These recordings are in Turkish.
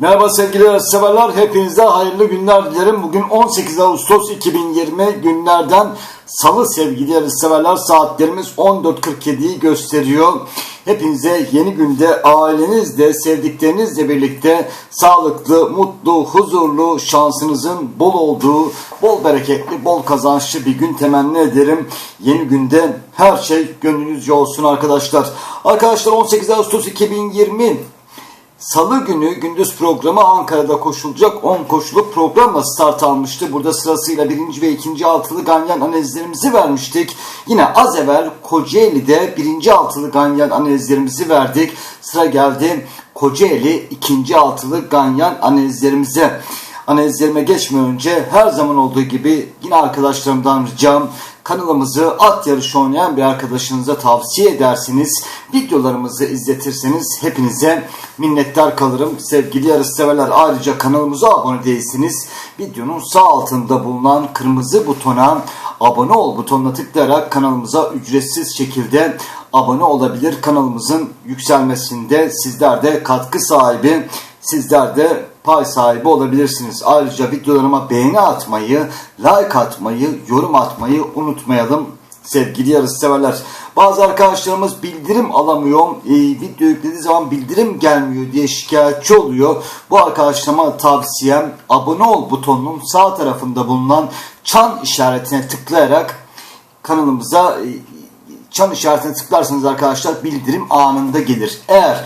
Merhaba sevgili severler. Hepinize hayırlı günler dilerim. Bugün 18 Ağustos 2020 günlerden Salı sevgili severler. Saatlerimiz 14.47'yi gösteriyor. Hepinize yeni günde ailenizle, sevdiklerinizle birlikte sağlıklı, mutlu, huzurlu, şansınızın bol olduğu, bol bereketli, bol kazançlı bir gün temenni ederim. Yeni günde her şey gönlünüzce olsun arkadaşlar. Arkadaşlar 18 Ağustos 2020 Salı günü gündüz programı Ankara'da koşulacak 10 koşuluk programla start almıştı. Burada sırasıyla birinci ve ikinci altılı ganyan analizlerimizi vermiştik. Yine az evvel Kocaeli'de birinci altılı ganyan analizlerimizi verdik. Sıra geldi Kocaeli ikinci altılı ganyan analizlerimize. Analizlerime geçmeden önce her zaman olduğu gibi yine arkadaşlarımdan ricam kanalımızı at yarışı oynayan bir arkadaşınıza tavsiye edersiniz. Videolarımızı izletirseniz hepinize minnettar kalırım. Sevgili yarış severler ayrıca kanalımıza abone değilsiniz. Videonun sağ altında bulunan kırmızı butona abone ol butonuna tıklayarak kanalımıza ücretsiz şekilde abone olabilir. Kanalımızın yükselmesinde sizler de katkı sahibi, sizler de pay sahibi olabilirsiniz. Ayrıca videolarıma beğeni atmayı, like atmayı, yorum atmayı unutmayalım sevgili yarış severler. Bazı arkadaşlarımız bildirim alamıyor, e, video yüklediği zaman bildirim gelmiyor diye şikayetçi oluyor. Bu arkadaşlarıma tavsiyem abone ol butonunun sağ tarafında bulunan çan işaretine tıklayarak kanalımıza e, çan işaretine tıklarsanız arkadaşlar bildirim anında gelir. Eğer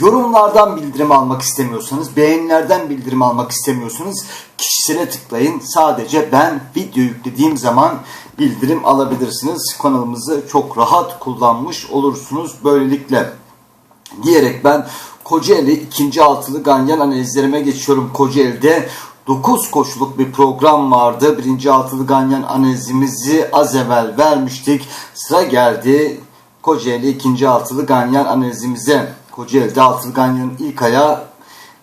yorumlardan bildirim almak istemiyorsanız, beğenilerden bildirim almak istemiyorsanız kişisele tıklayın. Sadece ben video yüklediğim zaman bildirim alabilirsiniz. Kanalımızı çok rahat kullanmış olursunuz böylelikle. Diyerek ben Kocaeli ikinci altılı ganyan analizlerime geçiyorum. Kocaeli'de 9 koşuluk bir program vardı. Birinci altılı ganyan analizimizi az evvel vermiştik. Sıra geldi Kocaeli ikinci altılı ganyan analizimize. Kocaeli'de altılı ganyanın ilk ayağı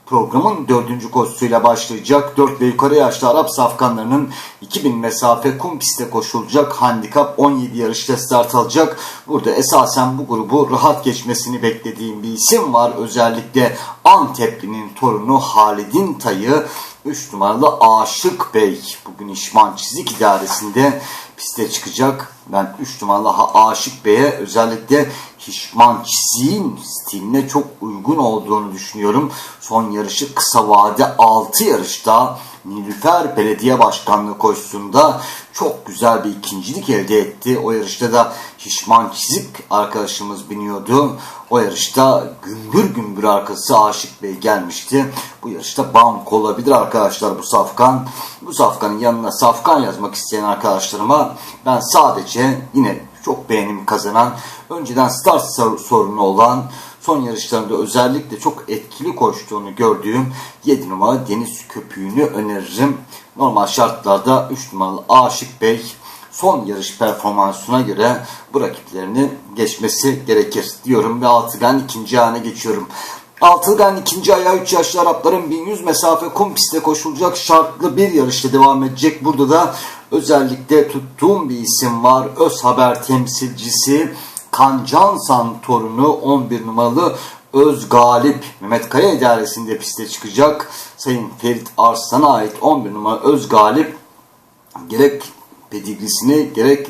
programın dördüncü koşusuyla başlayacak. 4 ve yukarı yaşlı Arap safkanlarının 2000 mesafe kum pistte koşulacak. Handikap 17 yarışta start alacak. Burada esasen bu grubu rahat geçmesini beklediğim bir isim var. Özellikle Antepli'nin torunu Halid'in tayı 3 numaralı Aşık Bey bugün İşman Çizik İdaresi'nde piste çıkacak. Ben 3 numaralı Aşık Bey'e özellikle Hişman Çizik'in stiline çok uygun olduğunu düşünüyorum. Son yarışı kısa vade 6 yarışta Nilüfer Belediye Başkanlığı koşusunda çok güzel bir ikincilik elde etti. O yarışta da Hişman Çizik arkadaşımız biniyordu. O yarışta gümbür gümbür arkası Aşık Bey gelmişti. Bu yarışta bank olabilir arkadaşlar bu safkan. Bu safkanın yanına safkan yazmak isteyen arkadaşlarıma ben sadece yine çok beğenim kazanan, önceden start sorunu olan, son yarışlarında özellikle çok etkili koştuğunu gördüğüm 7 numara Deniz Köpüğü'nü öneririm. Normal şartlarda 3 numaralı Aşık Bey son yarış performansına göre bu rakiplerini geçmesi gerekir diyorum ve Altıgan ikinci ayağına geçiyorum. Altıgan ikinci ayağı 3 yaşlı Arapların 1100 mesafe kum pistte koşulacak şartlı bir yarışta devam edecek. Burada da özellikle tuttuğum bir isim var. Öz Haber temsilcisi Kancansan torunu 11 numaralı Öz Galip Mehmet Kaya idaresinde piste çıkacak. Sayın Ferit Arslan'a ait 11 numara Öz Galip gerek pedigrisini gerek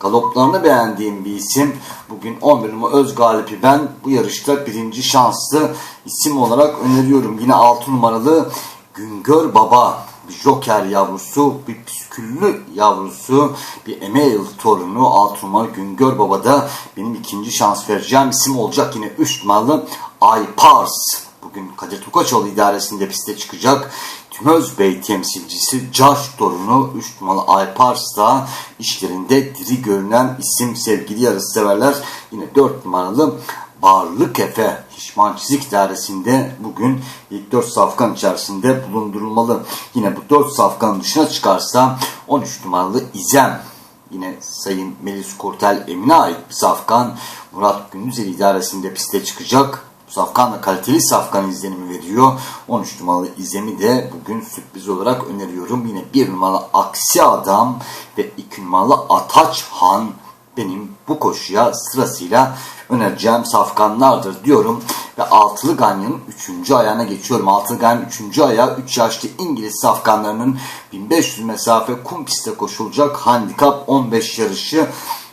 galoplarını beğendiğim bir isim. Bugün 11 numara Öz Galip'i ben bu yarışta birinci şanslı isim olarak öneriyorum. Yine 6 numaralı Güngör Baba bir joker yavrusu, bir püsküllü yavrusu, bir Email torunu 6 numara Güngör Baba da benim ikinci şans vereceğim isim olacak. Yine 3 numaralı Aypars. Bugün Kadir Tukaçoğlu idaresinde piste çıkacak. Tümöz Bey temsilcisi Caş torunu 3 numaralı Aypars da işlerinde diri görünen isim sevgili yarış severler. Yine 4 numaralı Barlık Efe Hişman Çizik Dairesi'nde bugün ilk 4 safkan içerisinde bulundurulmalı. Yine bu 4 safkan dışına çıkarsa 13 numaralı İzem yine Sayın Melis Kortel Emine ait bir safkan Murat Gündüzel idaresinde piste çıkacak. Safkan kaliteli safkan izlenimi veriyor. 13 numaralı İzem'i de bugün sürpriz olarak öneriyorum. Yine 1 numaralı Aksi Adam ve 2 numaralı Ataç Han benim bu koşuya sırasıyla önereceğim safkanlardır diyorum. Ve altılı ganyanın 3. ayağına geçiyorum. Altılı ganyanın 3. ayağı 3 yaşlı İngiliz safkanlarının 1500 mesafe kum pistte koşulacak handikap 15 yarışı.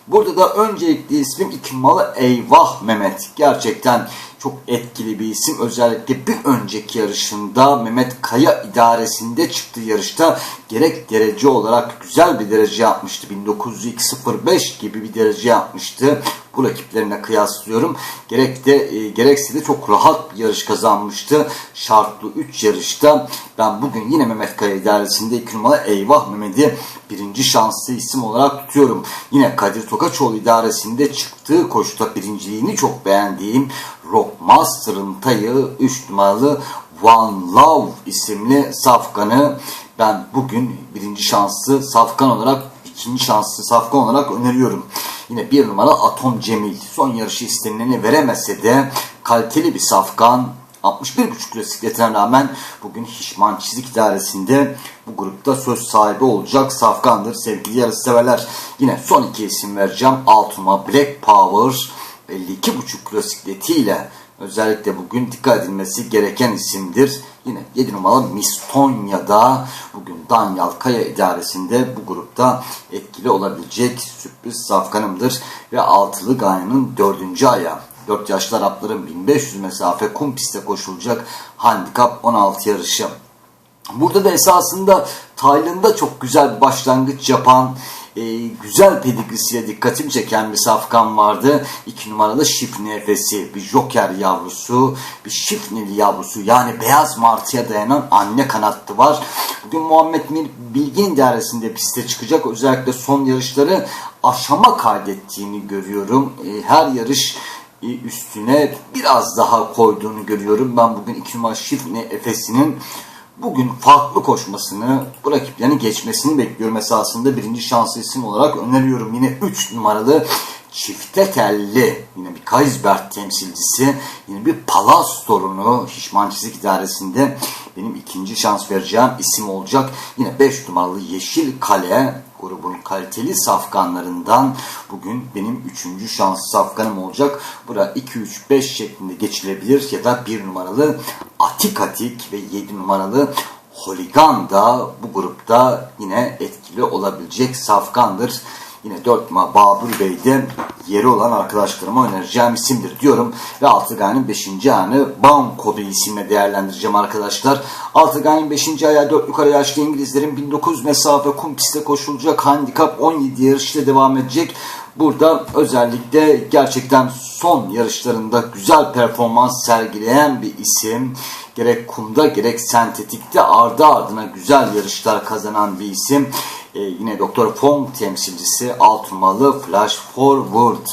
Burada da öncelikli ismim iki numaralı Eyvah Mehmet. Gerçekten çok etkili bir isim. Özellikle bir önceki yarışında Mehmet Kaya idaresinde çıktığı yarışta gerek derece olarak güzel bir derece yapmıştı. 1902.05 gibi bir derece yapmıştı. Bu rakiplerine kıyaslıyorum. Gerek de e, gerekse de çok rahat bir yarış kazanmıştı. Şartlı 3 yarışta ben bugün yine Mehmet Kaya idaresinde 2 numara Eyvah Mehmet'i birinci şanslı isim olarak tutuyorum. Yine Kadir Tokaçoğlu idaresinde çıktığı koşuda birinciliğini çok beğendiğim Rockmaster'ın tayı 3 numaralı One Love isimli safkanı ben bugün birinci şanslı safkan olarak ikinci şanslı safkan olarak öneriyorum. Yine bir numara Atom Cemil. Son yarışı istenileni veremese de kaliteli bir safkan. 61,5 kilo rağmen bugün Hişman Çizik İdaresi'nde bu grupta söz sahibi olacak safkandır sevgili yarış severler. Yine son iki isim vereceğim. Altuma Black Power 52,5 kilo sikletiyle özellikle bugün dikkat edilmesi gereken isimdir. Yine 7 numaralı Mistonya'da bugün Danyal Kaya idaresinde bu grupta etkili olabilecek sürpriz safkanımdır. Ve altılı Ganya'nın dördüncü ayağı. 4 yaşlı Arapların 1500 mesafe kum pistte koşulacak handikap 16 yarışı. Burada da esasında Tayland'da çok güzel bir başlangıç yapan e, güzel pedigrisiyle dikkatimi çeken bir safkan vardı. 2 numaralı Şifni Efesi, bir joker yavrusu, bir şifneli yavrusu yani beyaz martıya dayanan anne kanattı var. Bugün Muhammed Mir Bilgin dairesinde piste çıkacak. Özellikle son yarışları aşama kaydettiğini görüyorum. E, her yarış üstüne biraz daha koyduğunu görüyorum. Ben bugün 2 numaralı Şifni Efesi'nin bugün farklı koşmasını, bu rakiplerini geçmesini bekliyorum esasında birinci şanslı isim olarak öneriyorum. Yine 3 numaralı çifte telli yine bir Kaisbert temsilcisi yine bir Palas torunu Hişman Çizik İdaresi'nde benim ikinci şans vereceğim isim olacak. Yine 5 numaralı Yeşil Kale grubun kaliteli safkanlarından bugün benim üçüncü şanslı safkanım olacak. Bura 2-3-5 şeklinde geçilebilir ya da 1 numaralı Atik Atik ve 7 numaralı Holigan da bu grupta yine etkili olabilecek safkandır. Yine 4 numara Babur Bey'de yeri olan arkadaşlarıma önereceğim isimdir diyorum. Ve Altıgan'ın 5. anı Banko bir isimle değerlendireceğim arkadaşlar. Altıgan'ın 5. ayağı 4 yukarı yaşlı İngilizlerin 1900 mesafe kum pistte koşulacak handikap 17 yarışta devam edecek. Burada özellikle gerçekten son yarışlarında güzel performans sergileyen bir isim. Gerek kumda gerek sentetikte ardı ardına güzel yarışlar kazanan bir isim. Ee, yine Doktor Fong temsilcisi Altınmalı Flash Forward.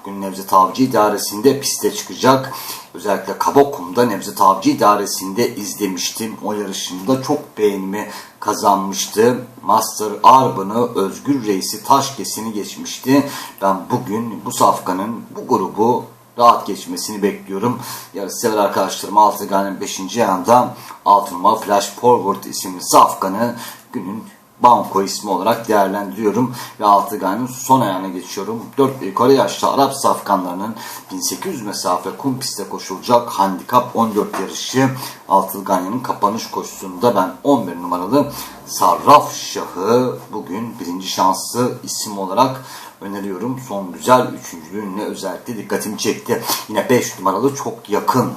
Bugün Nevzat Avcı idaresinde piste çıkacak. Özellikle Kabokum'da Nevzat Avcı idaresinde izlemiştim. O yarışında çok beğenimi kazanmıştı. Master Arbın'ı Özgür Reis'i Taşkesin'i geçmişti. Ben bugün bu safkanın bu grubu rahat geçmesini bekliyorum. Yarış sever arkadaşlarım Altıgan'ın 5. yanında Altınma Flash Forward isimli safkanı günün Banko ismi olarak değerlendiriyorum ve Altıgan'ın son ayağına geçiyorum. 4 yukarı yaşlı Arap safkanlarının 1800 mesafe kum pistte koşulacak handikap 14 yarışı Altıgan'ın kapanış koşusunda ben 11 numaralı Sarraf Şahı bugün birinci şanslı isim olarak öneriyorum. Son güzel üçüncülüğünle özellikle dikkatimi çekti. Yine 5 numaralı çok yakın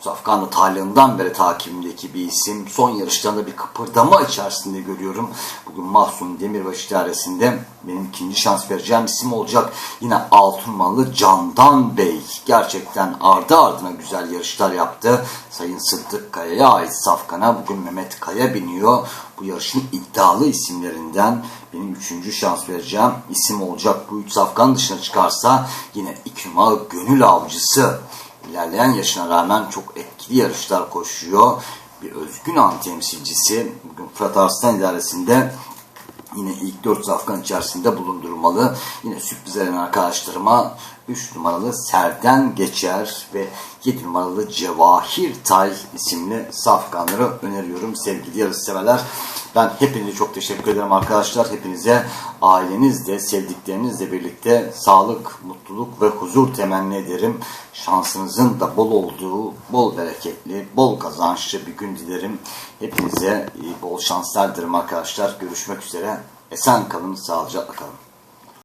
Safkanlı Tayland'dan beri takibimdeki bir isim. Son yarışlarında bir kıpırdama içerisinde görüyorum. Bugün Mahsun Demirbaş idaresinde benim ikinci şans vereceğim isim olacak. Yine Altunmalı Candan Bey. Gerçekten ardı ardına güzel yarışlar yaptı. Sayın Sıddık Kaya'ya ait Safkan'a bugün Mehmet Kaya biniyor. Bu yarışın iddialı isimlerinden benim üçüncü şans vereceğim isim olacak. Bu üç Safkan dışına çıkarsa yine numaralı Gönül Avcısı ilerleyen yaşına rağmen çok etkili yarışlar koşuyor. Bir özgün an temsilcisi bugün Fırat Arslan idaresinde yine ilk 4 safkan içerisinde bulundurmalı. Yine sürpriz eden arkadaşlarıma 3 numaralı Serden Geçer ve 7 numaralı Cevahir Tay isimli safkanları öneriyorum sevgili yarışseverler. Ben hepinize çok teşekkür ederim arkadaşlar. Hepinize ailenizle, sevdiklerinizle birlikte sağlık, mutluluk ve huzur temenni ederim. Şansınızın da bol olduğu, bol bereketli, bol kazançlı bir gün dilerim. Hepinize bol şanslar dilerim arkadaşlar. Görüşmek üzere. Esen kalın, sağlıcakla kalın.